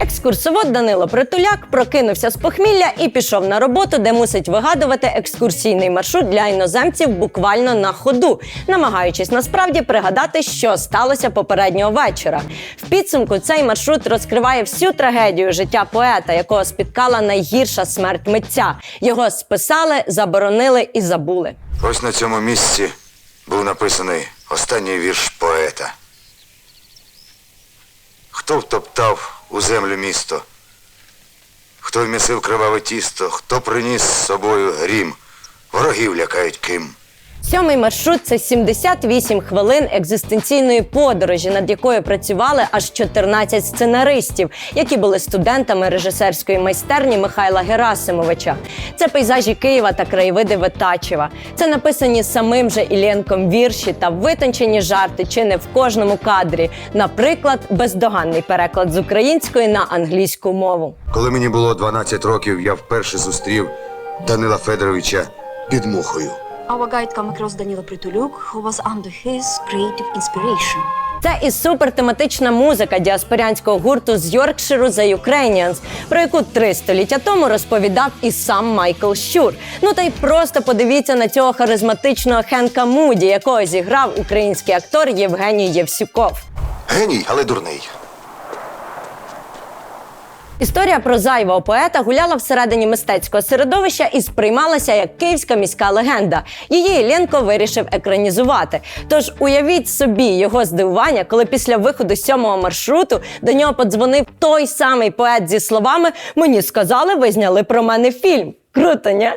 Екскурсовод Данило Притуляк прокинувся з похмілля і пішов на роботу, де мусить вигадувати екскурсійний маршрут для іноземців буквально на ходу, намагаючись насправді пригадати, що сталося попереднього вечора. В підсумку цей маршрут розкриває всю трагедію життя поета, якого спіткала найгірша смерть митця. Його списали, заборонили і забули. Ось на цьому місці був написаний останній вірш поета. Хто втоптав у землю місто? Хто вмісив криваве тісто, хто приніс з собою грім, ворогів лякають ким. Сьомий маршрут це 78 хвилин екзистенційної подорожі, над якою працювали аж 14 сценаристів, які були студентами режисерської майстерні Михайла Герасимовича. Це пейзажі Києва та краєвиди Ветачева. Це написані самим же Іллєнком вірші та витончені жарти чи не в кожному кадрі. Наприклад, бездоганний переклад з української на англійську мову. Коли мені було 12 років, я вперше зустрів Данила Федоровича під мухою. Our guide come across Danilo Prituluk, who was under his creative inspiration. Це і супертематична музика діаспорянського гурту з Йоркширу The Ukrainians, про яку три століття тому розповідав і сам Майкл Щур. Ну та й просто подивіться на цього харизматичного Хенка Муді, якого зіграв український актор Євгеній Євсюков. Геній, але дурний. Історія про зайвого поета гуляла всередині мистецького середовища і сприймалася як київська міська легенда. Її Іллєнко вирішив екранізувати. Тож уявіть собі його здивування, коли після виходу сьомого маршруту до нього подзвонив той самий поет зі словами: Мені сказали, ви зняли про мене фільм. Круто, ні?